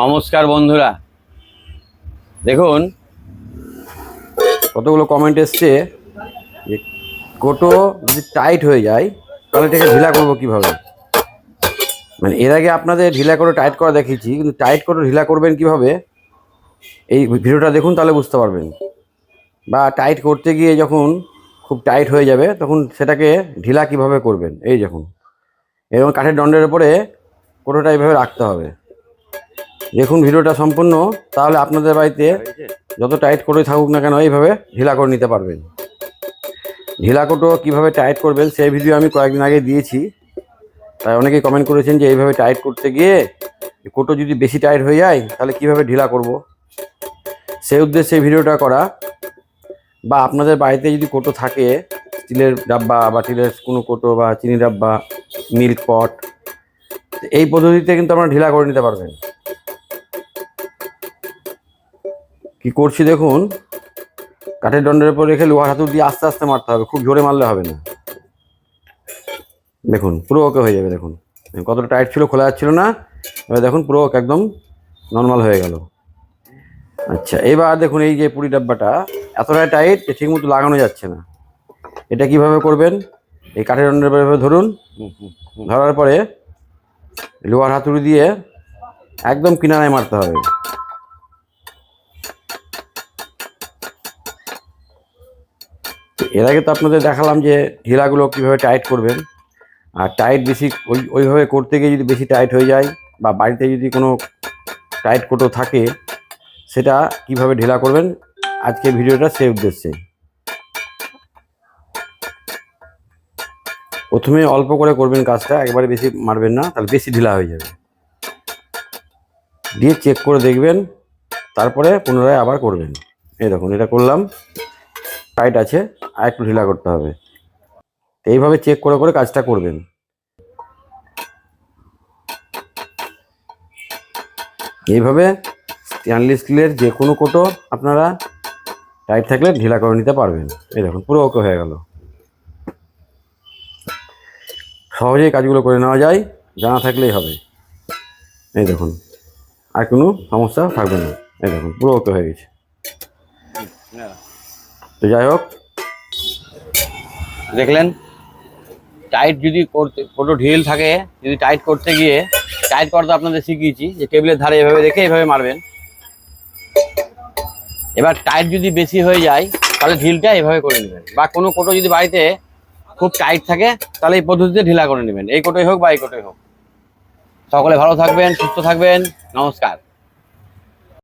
নমস্কার বন্ধুরা। দেখুন, কতগুলো কমেন্ট এসছে যে কোটো যদি টাইট হয়ে যায়, তাহলে এটাকে ঢিলা করব কীভাবে? মানে এর আগে আপনাদের ঢিলা করে টাইট করা দেখিয়েছি, কিন্তু টাইট করে ঢিলা করবেন কীভাবে? এই ভিডিওটা দেখুন, তাহলে বুঝতে পারবেন। বা টাইট করতে গিয়ে যখন খুব টাইট হয়ে যাবে, তখন সেটাকে ঢিলা কীভাবে করবেন? এই যখন এরকম কাঠের দণ্ডের উপরে কোটোটা এইভাবে রাখতে হবে। দেখুন ভিডিওটা সম্পূর্ণ, তাহলে আপনাদের বাড়িতে যত টাইট করে থাকুক না কেন এইভাবে ঢিলা করে নিতে পারবেন। ঢিলা কোটো কীভাবে টাইট করবেন সেই ভিডিও আমি কয়েকদিন আগে দিয়েছি। তাই অনেকেই কমেন্ট করেছেন যে এইভাবে টাইট করতে গিয়ে কোটো যদি বেশি টাইট হয়ে যায়, তাহলে কীভাবে ঢিলা করব? সেই উদ্দেশ্যে ভিডিওটা করা। বা আপনাদের বাড়িতে যদি কোটো থাকে, স্টিলের ডাব্বা বা স্টিলের কোনো কোটো বা চিনি ডাব্বা, মিল্ক পট, এই পদ্ধতিতে কিন্তু আপনারা ঢিলা করে নিতে পারবেন। কি করছি দেখুন, কাঠের দণ্ডের উপর রেখে লোহার হাতুর দিয়ে আস্তে আস্তে মারতে হবে, খুব জোরে মারলে হবে না। দেখুন, পুরো ওকে হয়ে যাবে, দেখুন। কতটা টাইট ছিল, খোলা যাচ্ছিল না। এবার দেখুন, পুরো ওকে একদম নর্মাল হয়ে গেল। আচ্ছা এবার দেখুন, এই যে পুরি ডাব্বাটা, এতটাই টাইট যে ঠিকমতো লাগানো যাচ্ছে না। এটা কীভাবে করবেন? এই কাঠের উপর ধরুন। ধরার পরে লোহার হাতুড়ি দিয়ে একদম কিনারায় মারতে হবে। এর আগে তো আপনাদের দেখালাম যে ঢিলাগুলো কীভাবে টাইট করবেন। আর টাইট বেশি ওই, ওইভাবে করতে গিয়ে যদি বেশি টাইট হয়ে যায় বা বাড়িতে যদি কোনো টাইট কোটো থাকে, সেটা কীভাবে ঢিলা করবেন আজকে ভিডিওটা সেই উদ্দেশ্যে। প্রথমে অল্প করে করবেন কাজটা, একবারে বেশি মারবেন না, তাহলে বেশি ঢিলা হয়ে যাবে। দিয়ে চেক করে দেখবেন, তারপরে পুনরায় আবার করবেন। এই দেখুন, এটা করলাম, টাইট আছে। আর একটু ঢিলা করতে হবে। এইভাবে চেক করে করে কাজটা করবেন। এইভাবে স্টেনলেস স্টিলের যে কোনো কোটো আপনারা টাইট থাকলে ঢিলা করে নিতে পারবেন। এই দেখুন, পুরো ওকে হয়ে গেল। সহজেই কাজগুলো করে নেওয়া যায়, জানা থাকলেই হবে। এই দেখুন, আর কোনো সমস্যা থাকবে না। এই দেখুন, পুরো ওকে হয়ে গেছে। তো যাই হোক দেখলেন টাইট যদি করতে কোটো ঢিল থাকে, যদি টাইট করতে গিয়ে টাইট করতে আপনাদের শিখিয়েছি, যে টেবিলের ধারে এভাবে রেখে এভাবে মারবেন। এবার টাইট যদি বেশি হয়ে যায়, তাহলে ঢিলটা এভাবে করে নেবেন। বা কোনো কোটো যদি বাড়িতে খুব টাইট থাকে, তাহলে এই পদ্ধতিতে ঢিলা করে নেবেন। এই কোটোই হোক বা এই কোটোই হোক। সকলে ভালো থাকবেন, সুস্থ থাকবেন। নমস্কার।